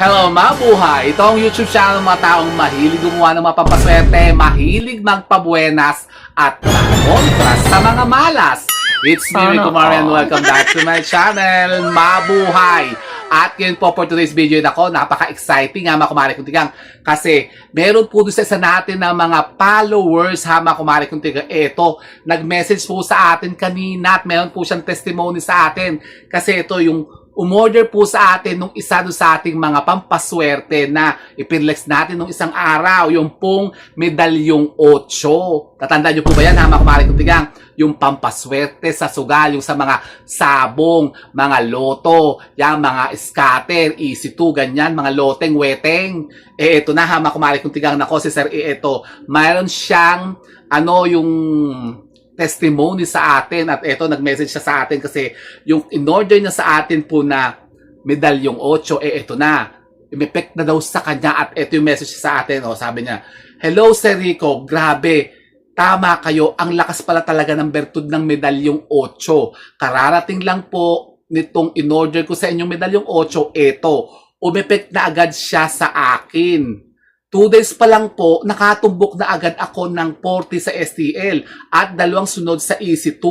Hello, mabuhay! Ito ang YouTube channel ng mga taong mahilig gumawa ng mapapaswerte, mahilig magpabuenas, at kontra sa mga malas. It's me, Rico Mario, and welcome back to my channel, Mabuhay! At yun po for today's video nako, napaka-exciting ha mga kumari kong tigang. Kasi meron po doon sa isa natin na mga followers ha mga kumari kong tigang. Eto, nag-message po sa atin kanina at meron po siyang testimony sa atin. Kasi ito yung umorder po sa atin nung isa doon sa ating mga pampaswerte na ipinlex natin nung isang araw, yung pong medalyong 8. Tatandaan niyo po ba yan, ha, mga kumari tigang? Yung pampaswerte sa sugal, yung sa mga sabong, mga loto, yung mga scatter, easy to, ganyan, mga loteng, weteng. Eh, ito na, ha, mga kumari tigang, nako, si Sir E, ito, mayroon siyang, ano, yung testimony sa atin. At eto nag-message siya sa atin kasi yung in-order niya sa atin po na medalyong 8 eh eto na. Umepek na daw sa kanya. At eto yung message sa atin. Oh sabi niya hello Sir Rico. Grabe. Tama kayo. Ang lakas pala talaga ng bertud ng medalyong 8 kararating lang po nitong in-order ko sa inyong medalyong 8 eto umepek na agad siya sa akin Two days pa lang po, nakatumbok na agad ako ng 40 sa STL at dalawang sunod sa EC2.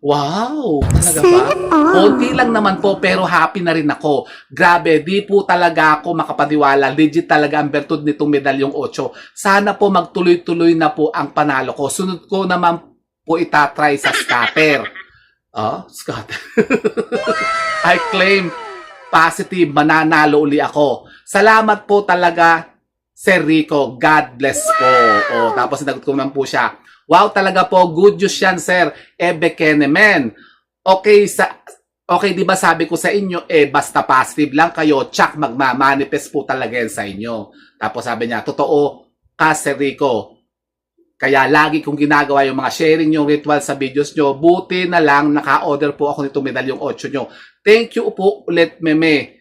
Wow! Talaga ba? Konti lang naman po pero happy na rin ako. Grabe, di po talaga ako makapaniwala. Legit talaga ang bertud nitong medalyong 8. Sana po magtuloy-tuloy na po ang panalo ko. Sunod ko naman po itatry sa scatter. Oh, scatter. I claim positive, mananalo uli ako. Salamat po talaga Sir Rico, God bless po. O, tapos sinagot ko naman po siya. Wow, talaga po, good news yan, sir. Ebe Kenemen. Okay, sa, okay, di ba sabi ko sa inyo, eh, basta positive lang kayo, tsak, magmamanifest po talaga yan sa inyo. Tapos sabi niya, totoo ka, Sir Rico. Kaya lagi kong ginagawa yung mga sharing yung ritual sa videos nyo. Buti na lang naka-order po ako nitong medalyong 8 nyo. Thank you po ulit, Meme.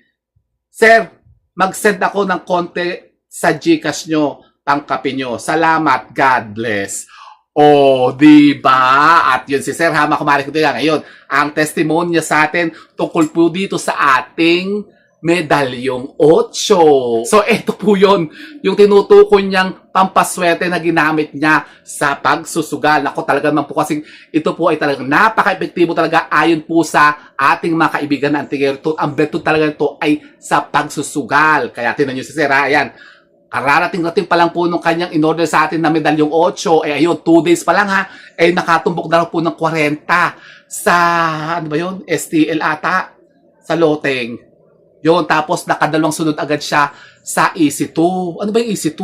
Sir, mag-send ako ng konti sa Gcash nyo, pangkape nyo. Salamat. God bless. Oh, di ba? At yun si Sir Hama Kumari ko lang ngayon. Ang testimony niya sa atin tungkol po dito sa ating medalyong 8. So, eto po yun. Yung tinutukoy niyang pampaswerte na ginamit niya sa pagsusugal. Ako talaga naman po kasi ito po ay talagang napaka-epektibo talaga ayon po sa ating mga kaibigan na antigero. Ang beto talaga ito ay sa pagsusugal. Kaya tinan niyo si Sir, ha? ayan. Kararating-rating pa lang po nung kanyang in-order sa atin na medalyong 8. Eh ayun, 2 days pa lang ha. Eh nakatumbok na po ng 40 sa, ano ba yun? STL ata. Sa Loteng. Yun, tapos nakadalawang sunod agad siya sa EC2. Ano ba yung EC2?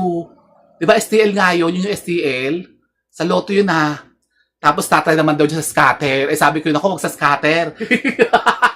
Di ba STL nga yun? Yun yung STL. Sa Lotto yun ha. Tapos tatay naman daw dyan sa scatter. Eh sabi ko yun ako, wag sa scatter.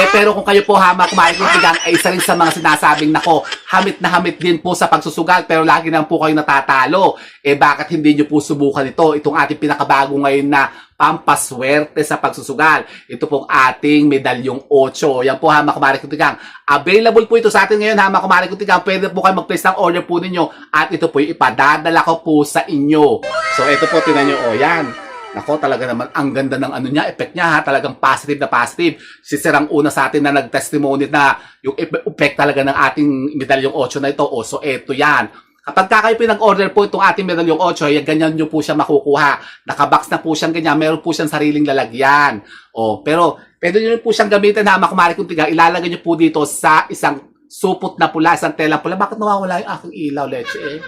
Eh, pero kung kayo po hama kumain ng ay isa rin sa mga sinasabing nako, hamit na hamit din po sa pagsusugal pero lagi naman po kayo natatalo. Eh, bakit hindi nyo po subukan ito? Itong ating pinakabago ngayon na pampaswerte sa pagsusugal. Ito pong ating medalyong 8. Yan po hama kumari tigang. Available po ito sa atin ngayon hama kumari tigang. Pwede po kayo mag-place ng order po ninyo at ito po ipadadala ko po sa inyo. So, ito po tinan nyo. O, yan. Nako, talaga naman, ang ganda ng ano niya, effect niya ha, talagang positive na positive. Si Sir ang una sa atin na nag-testimony na yung effect talaga ng ating medalyong 8 na ito. O, so eto yan. Kapag ka kayo pinag-order po itong ating medalyong 8, yan, ganyan nyo po siya makukuha. Nakabox na po siyang ganyan, meron po siyang sariling lalagyan. O, pero pwede nyo po siyang gamitin na makumari kung tiga, ilalagay nyo po dito sa isang supot na pula, isang tela pula. Bakit nawawala yung aking ilaw, leche eh?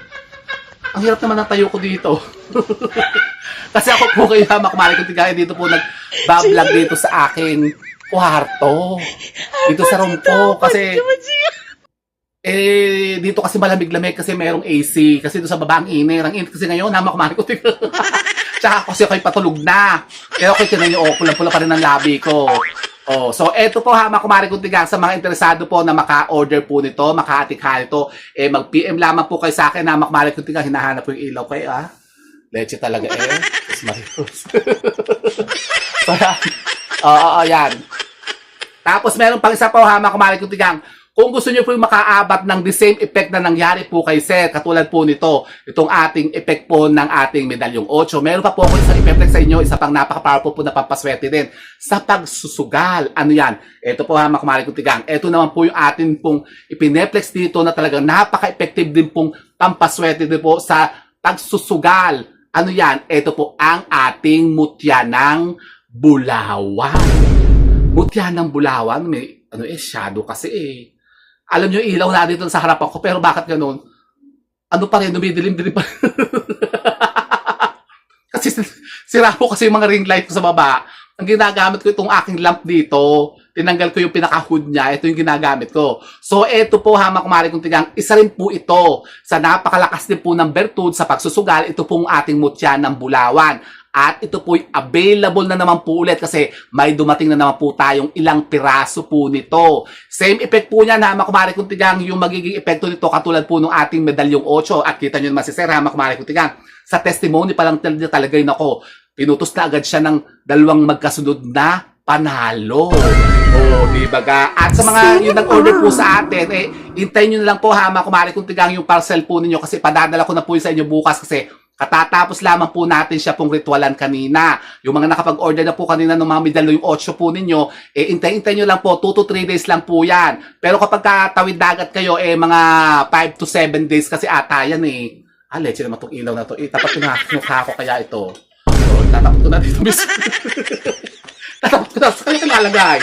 Ang hirap naman ng tayo ko dito. Kasi ako po kayo na makumari kong tigaya dito po nag-vlog dito sa aking kwarto. Dito sa room ko. Kasi, eh, dito kasi malamig-lamig kasi merong AC. Kasi doon sa baba ang init. Ang init kasi ngayon, nama kumari ko tigaya. Tsaka kasi ako'y patulog na. Pero okay, tinan nyo, oh, pula-pula pa rin ang labi ko. Oh, so eto po ha, mga kumari kong tigang, sa mga interesado po na maka-order po nito, maka-atikha nito, eh mag-PM lamang po kayo sa akin na mga kumari kong tigang, hinahanap po yung ilaw kayo ah. Leche talaga eh. Tapos Marius. Oo, oo, yan. Tapos meron pang isa po ha, mga kumari kong tigang, Kung gusto niyo po makaabat ng the same effect na nangyari po kay Sir, katulad po nito, itong ating effect po ng ating medalyong 8. Meron pa po ako isang effect sa inyo, isa pang napaka-powerful po na pampaswerte din sa pagsusugal. Ano yan? Ito po ha, mga kong tigang. Ito naman po yung atin pong ipineplex dito na talagang napaka-effective din pong pampaswerte din po sa pagsusugal. Ano yan? Ito po ang ating mutya ng bulawan. Mutya ng bulawan, may ano eh, shadow kasi eh. Alam nyo, ilaw na dito sa harapan ko, pero bakit ganun? Ano pa rin, dumidilim-dilim pa kasi sira ko kasi yung mga ring light ko sa baba. Ang ginagamit ko itong aking lamp dito. Tinanggal ko yung pinaka-hood niya. Ito yung ginagamit ko. So, ito po, hama kumari kong tigang, isa rin po ito sa napakalakas din po ng bertud sa pagsusugal. Ito pong ating mutya ng bulawan. At ito po available na naman po ulit kasi may dumating na naman po tayong ilang piraso po nito. Same effect po niya na makumari kong tigang yung magiging epekto nito katulad po ng ating medalyong 8 at kita nyo naman si Sir ha makumari kong tigang. Sa testimony pa lang tal- talaga yun ako. Pinutos na agad siya ng dalawang magkasunod na panalo. Oh, di ba ga? At sa mga yung nag-order po sa atin, eh, hintayin nyo na lang po ha, mga kumari kung tigang yung parcel po ninyo kasi padadala ko na po yun sa inyo bukas kasi katatapos lamang po natin siya pong ritualan kanina. Yung mga nakapag-order na po kanina ng mga medalo yung 8 po ninyo, eh, hintayin-hintayin nyo lang po, 2 to 3 days lang po yan. Pero kapag katawid dagat kayo, eh, mga 5 to 7 days kasi ata yan eh. Ah, leche naman itong ilaw na to. Eh, tapat ko na yung ko kaya ito. So, tatapat ko na dito, miss. tatapat ko na. Sa kanya nalagay.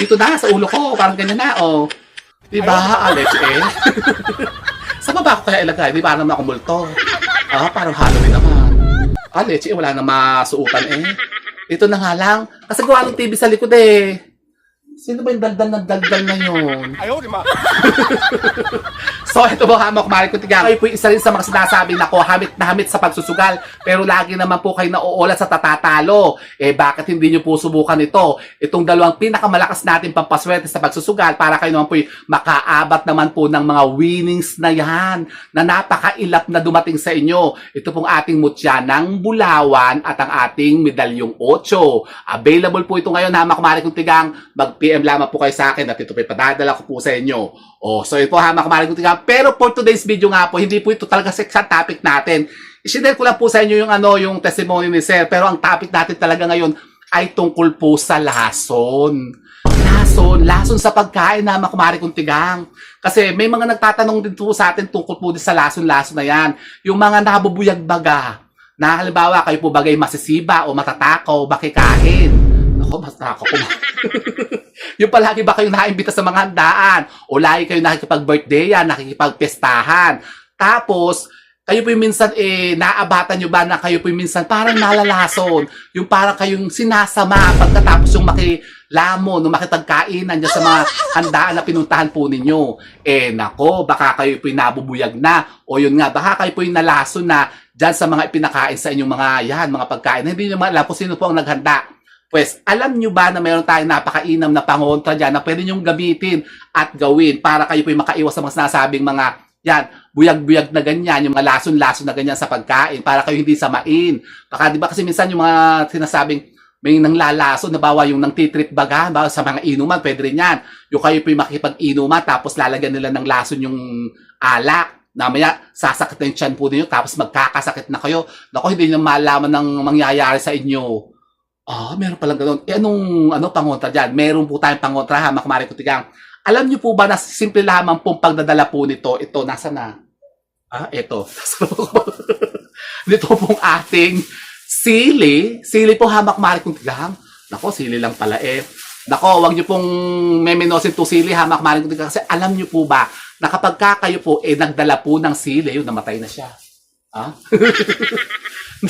Dito na, sa ulo ko. Parang ganyan na, oh. Diba, Alex, eh? sa baba ko kaya ilagay? Di naman ako multo? Ah, parang Halloween naman. Ah, leche, wala na masuutan eh. Dito na nga lang. Kasi gawa ng TV sa likod eh. Sino ba yung daldal na daldal na yun? Ayaw, di ba? so, ito po hamak, Mari Kutigang. Kayo po isa rin sa mga sinasabi na ko, hamit na hamit sa pagsusugal, pero lagi naman po kayo nauulat sa tatatalo. Eh, bakit hindi nyo po subukan ito? Itong dalawang pinakamalakas natin pampaswerte sa pagsusugal para kayo naman po makaabat naman po ng mga winnings na yan na napakailap na dumating sa inyo. Ito pong ating mutya ng bulawan at ang ating medalyong 8. Available po ito ngayon, hamak, Mari Kutigang. Mag- Mag-PM lamang po kayo sa akin at ito po ipadadala ko po sa inyo. Oh, so ito po hamak maring kutigang. Pero for today's video nga po, hindi po ito talaga sa topic natin. Isinare ko lang po sa inyo yung ano, yung testimony ni Sir. Pero ang topic natin talaga ngayon ay tungkol po sa lason. Lason, lason sa pagkain na makumari kong tigang. Kasi may mga nagtatanong din po sa atin tungkol po din sa lason-lason na yan. Yung mga nabubuyag baga. Na halimbawa, kayo po bagay masisiba o matatakaw, bakikain. Ako, matatakaw ko. yung palagi ba kayong nakaimbita sa mga handaan o lagi kayo nakikipag-birthdayan, nakikipagpestahan. Tapos, kayo po yung minsan eh, naaabatan nyo ba na kayo po yung minsan parang nalalason. Yung parang kayong sinasama pagkatapos yung makilamo, no, makipagkainan dyan sa mga handaan na pinuntahan po ninyo. Eh, nako, baka kayo po yung nabubuyag na. O yun nga, baka kayo po yung nalason na dyan sa mga ipinakain sa inyong mga yan, mga pagkain. Hindi nyo alam kung sino po ang naghanda. Pues, alam nyo ba na meron tayong napakainam na pangontra dyan na pwede nyong gamitin at gawin para kayo po yung makaiwas sa mga sinasabing mga yan, buyag-buyag na ganyan, yung mga lason-lason na ganyan sa pagkain para kayo hindi samain. Baka di ba kasi minsan yung mga sinasabing may nanglalaso na bawa yung nang titrip baga, bawa sa mga inuman, pwede rin yan. Yung kayo po yung makikipag-inuman tapos lalagyan nila ng lason yung alak. Namaya, sasakit na yung tiyan po ninyo tapos magkakasakit na kayo. Naku, hindi nyo malaman ng mangyayari sa inyo. Ah, meron palang ganun. Eh, anong ano, pangontra dyan? Meron po tayong pangontra, ha, makumari ko tigang. Alam niyo po ba na simple lamang pong pagdadala po nito, ito, nasa na? Ah, ito. Nito pong ating sili. Sili po hamak mari kong tigang. Nako, sili lang pala eh. Nako, wag niyo pong memenosin to sili hamak mari kong tigang. Kasi alam niyo po ba, na kapag ka kayo po eh nagdala po ng sili, yun, namatay na siya. Ah?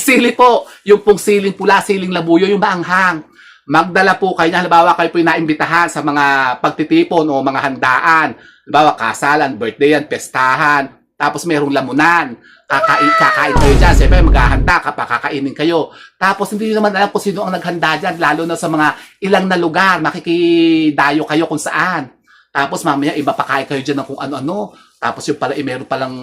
sili po, yung pong siling pula, siling labuyo, yung maanghang. Magdala po kayo, halimbawa kayo po naimbitahan sa mga pagtitipon o mga handaan. Halimbawa, kasalan, birthdayan, pestahan, tapos merong lamunan. Kakain, kakain kayo dyan. Siyempre, maghahanda ka pa, kakainin kayo. Tapos, hindi nyo naman alam kung sino ang naghanda dyan, lalo na sa mga ilang na lugar, makikidayo kayo kung saan. Tapos, mamaya, iba pa kayo dyan ng kung ano-ano. Tapos, yung pala, eh, meron palang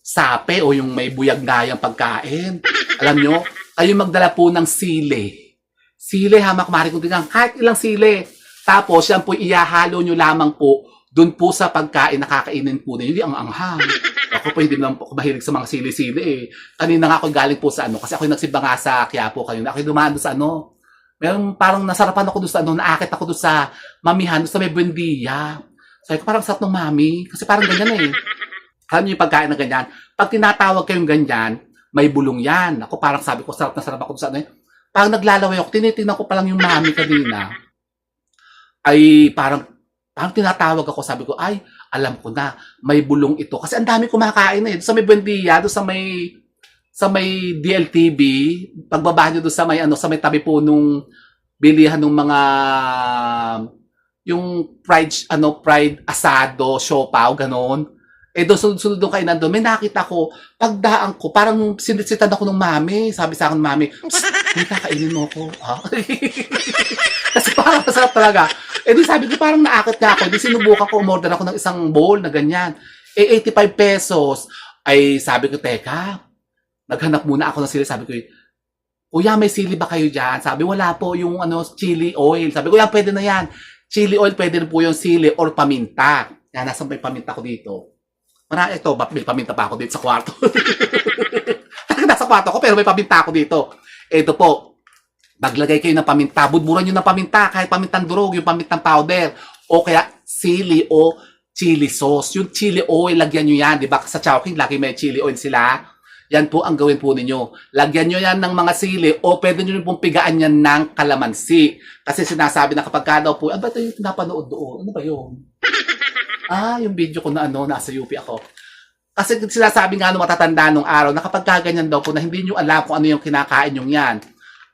sape o yung may buyag ngayang pagkain. Alam nyo, kayo magdala po ng sili. Sili, hamak, mari kung tingnan, kahit ilang sili. Tapos, yan po, iyahalo nyo lamang po doon po sa pagkain nakakainin po ninyo, hindi ang anghang. Ako po hindi naman po mahilig sa mga sili-sili eh. Kanina nga ako galing po sa ano, kasi ako yung nagsimba nga sa Quiapo kanina. Ako yung dumaan sa ano, meron parang nasarapan ako doon sa ano, naakit ako doon sa mamihan, doon sa may buendia. Sabi ko parang sarap ng mami, kasi parang ganyan eh. Alam niyo yung pagkain na ganyan, pag tinatawag kayong ganyan, may bulong yan. Ako parang sabi ko, sarap na sarap ako sa ano eh. Parang naglalaway ako, tinitingnan ko pa lang yung mami kanina. Ay parang parang tinatawag ako, sabi ko, ay, alam ko na, may bulong ito. Kasi ang dami kumakain eh. Doon sa may Buendia, doon sa may sa may DLTV, pagbaba nyo doon sa may ano, sa may tabi po nung bilihan ng mga yung fried ano fried asado, siopaw, ganon. Eh doon sunod-sunod doon kayo nandun, may nakita ko, pagdaan ko, parang sinisitan ako ng mami. Sabi sa akin, mami, "Psst, may kakainin mo ko. Ha? Kasi parang masarap talaga. Eh di sabi ko, parang naakit nga ako. Di sinubukan ko, umorder ako ng isang bowl na ganyan. Eh, 85 pesos. Ay, sabi ko, teka, naghanap muna ako ng sili. Sabi ko, Kuya, may sili ba kayo dyan? Sabi, wala po yung ano, chili oil. Sabi ko, yan, pwede na yan. Chili oil, pwede rin po yung sili or paminta. Yan, nasa may paminta ko dito. Marami ito, may paminta pa ako dito sa kwarto. Nasa kwarto ko, pero may paminta ako dito. Ito po, maglagay kayo ng paminta. Budburan nyo ng paminta, kahit pamintang durog, yung pamintang powder. O kaya sili o chili sauce. Yung chili oil, lagyan nyo yan. Di ba? Sa Chowking, lagi may chili oil sila. Yan po ang gawin po ninyo. Lagyan nyo yan ng mga sili o pwede nyo pong pigaan yan ng kalamansi. Kasi sinasabi na kapag ka po, ano ba ito yung pinapanood doon? Ano ba yun? ah, yung video ko na ano, nasa UP ako. Kasi sinasabi nga nung matatanda nung araw na kapag kaganyan daw po na hindi nyo alam kung ano yung kinakain yung yan.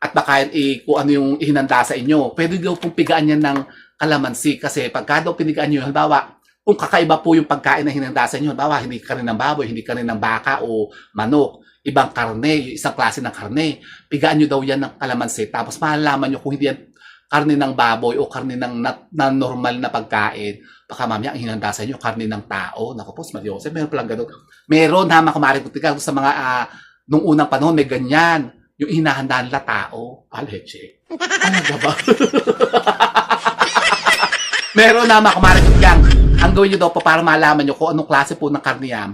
At baka eh, kung ano yung ihinanda sa inyo, pwede daw pong pigaan yan ng kalamansi kasi pagka daw pinigaan nyo, halimbawa, kung kakaiba po yung pagkain na hinanda sa inyo, halimbawa, hindi ka ng baboy, hindi ka ng baka o manok, ibang karne, isang klase ng karne, pigaan nyo daw yan ng kalamansi, tapos malalaman nyo kung hindi yan karne ng baboy o karne ng na, na normal na pagkain, baka mamaya ang hinanda sa inyo, karne ng tao. Naku po, Mariose, meron palang ganun. Meron, ha, mga tika, sa mga, ah, nung unang panahon, may ganyan. Yung hinahanda nila tao. Ah, leche. Talaga ba? meron na, mga tika, ang gawin nyo daw po para malaman nyo kung anong klase po ng karne yan,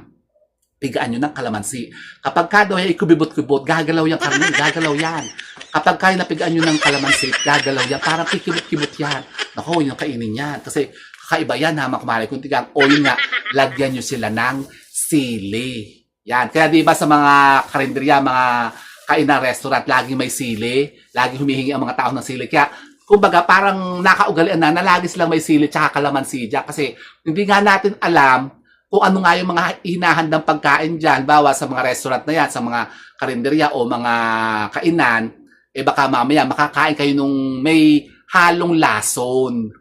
pigaan nyo ng kalamansi. Kapag ka daw ay kubibot-kubot, gagalaw yung karne, gagalaw yan. Kapag kayo napigaan nyo ng kalamansi, gagalaw yan. Parang kikibot-kibot yan. Naku, yun ang kainin yan. Kasi kakaiba yan ha, mga. Kung tigang, o yun nga, lagyan nyo sila ng sili. Yan. Kaya di ba sa mga karinderya, mga kainan restaurant, laging may sili. Laging humihingi ang mga tao ng sili. Kaya, kumbaga, parang nakaugalian na, na lagi silang may sili tsaka kalamansi dyan. Kasi, hindi nga natin alam kung ano nga yung mga hinahandang pagkain dyan, bawa sa mga restaurant na yan, sa mga karinderya o mga kainan, eh baka mamaya makakain kayo nung may halong lason.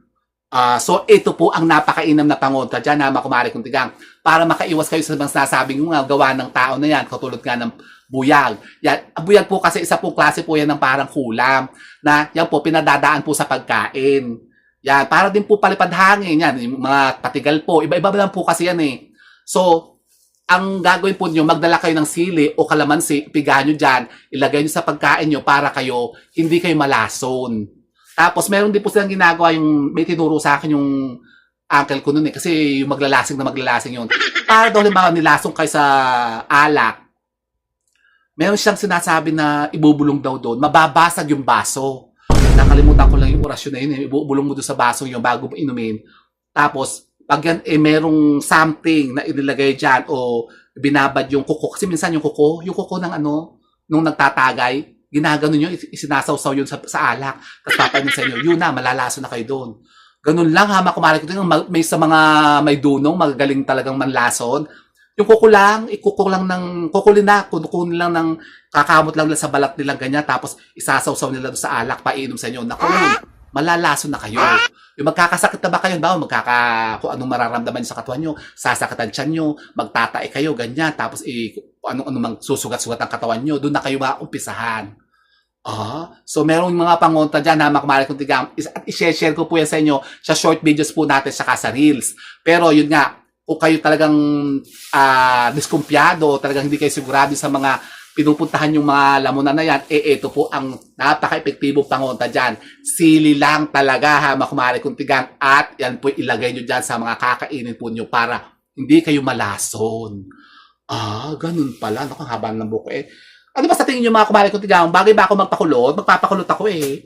Ah, so ito po ang napakainam na pangontra dyan na makumari kong tigang para makaiwas kayo sa mga sinasabing mga gawa ng tao na yan, katulad nga ng buyag. Yan, buyag po kasi isa pong klase po yan ng parang kulam na yan po pinadadaan po sa pagkain. Yan, para din po palipad hangin yan, mga patigal po, iba-iba lang po kasi yan eh. So, ang gagawin po nyo, magdala kayo ng sili o kalamansi, pigahan nyo dyan, ilagay nyo sa pagkain nyo para kayo, hindi kayo malason. Tapos, meron din po silang ginagawa yung, may tinuro sa akin yung uncle ko nun eh, kasi yung maglalasing na maglalasing yun. Para daw halimbawa nilasong kayo sa alak, meron siyang sinasabi na ibubulong daw doon, mababasag yung baso. Nakalimutan ko lang yung orasyon na yun, eh. ibubulong mo doon sa baso yung bago inumin. Tapos, pag yan, eh, merong something na inilagay dyan o binabad yung kuko. Kasi minsan yung kuko, yung kuko ng ano, nung nagtatagay, ginagano nyo, is- isinasawsaw yun sa, sa alak. Tapos papainin sa inyo, yun na, malalaso na kayo doon. Ganun lang ha, makumari ko. May sa mga may dunong, magagaling talagang manlason. Yung kuko lang, ikuko lang ng, kukulin na, kukunin lang ng, kakamot lang nila sa balat nila ganyan, tapos isasawsaw nila sa alak, painom sa inyo. Naku, malalaso na kayo. Yung magkakasakit na ba kayo, ba, magkaka, kung anong mararamdaman sa katawan nyo, sasakatan tiyan nyo, magtatae kayo, ganyan, tapos i, kung anong, anong susugat-sugat ang katawan nyo, doon na kayo maumpisahan. Ah, so merong mga pangontra dyan na makumari kong tigam. At i-share ko po yan sa inyo sa short videos po natin saka sa reels. Pero yun nga, kung kayo talagang ah diskumpiyado, talagang hindi kayo sigurado sa mga pinupuntahan yung mga lamunan na yan, eh ito po ang napaka-epektibong pangonta dyan. Sili lang talaga ha, mga kumare kong tigang. At yan po ilagay nyo dyan sa mga kakainin po nyo para hindi kayo malason. Ah, ganun pala. Naku, haba ng buko eh. Ano ba sa tingin nyo mga kumare kong tigang? Bagay ba ako magpakulot? Magpapakulot ako eh.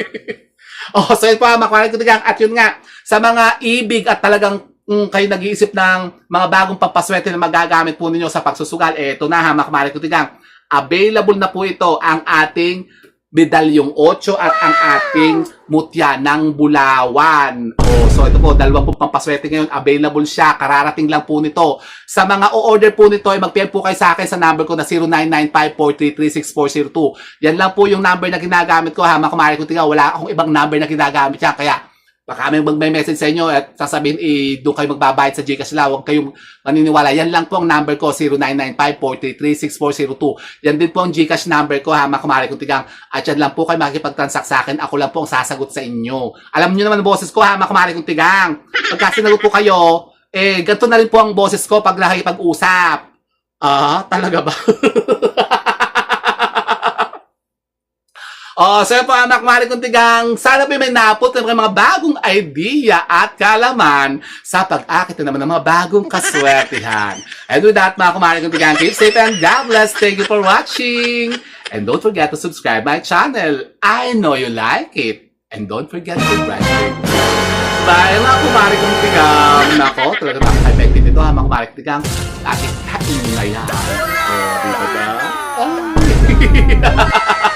oh, so yun po mga kumare kong tigang. At yun nga, sa mga ibig at talagang kung kayo nag-iisip ng mga bagong pampaswerte na magagamit po ninyo sa pagsusugal, ito na ha, kumare kong tigang. Available na po ito ang ating medalyong 8 at ang ating mutya ng Bulawan. Oh, so ito po, dalawang po pampaswerte ngayon. Available siya. Kararating lang po nito. Sa mga o-order po nito, ay mag-PM po kayo sa akin sa number ko na 0995-433-6402. Yan lang po yung number na ginagamit ko ha. Mga kumari ko tingnan, wala akong ibang number na ginagamit yan. Kaya baka may mag-message sa inyo at sasabihin, eh, doon kayo magbabayad sa Gcash lang. Huwag kayong maniniwala. Yan lang po ang number ko, 0995-433-6402. Yan din po ang Gcash number ko ha, mga kumari kong tigang. At yan lang po kayo makikipag-transact sa akin. Ako lang po ang sasagot sa inyo. Alam niyo naman ang boses ko ha, mga kumari kong tigang. Pagka sinagot po kayo, eh, ganito na rin po ang boses ko pag nakikipag-usap. Ah, talaga ba? Oh, so yun po anak, mahal kong tigang. Sana po may napot ng mga bagong idea at kalaman sa pag-akit na naman ng mga bagong kaswertihan. And with that, mga kumari kong tigang, keep safe and God bless. Thank you for watching. And don't forget to subscribe my channel. I know you like it. And don't forget to press it. Bye, mga kumari kong tigang. Nako, talaga napaka-effective ito ha, mga kumari kong tigang. Ating kain na yan. Oh, di ba ba? Ay.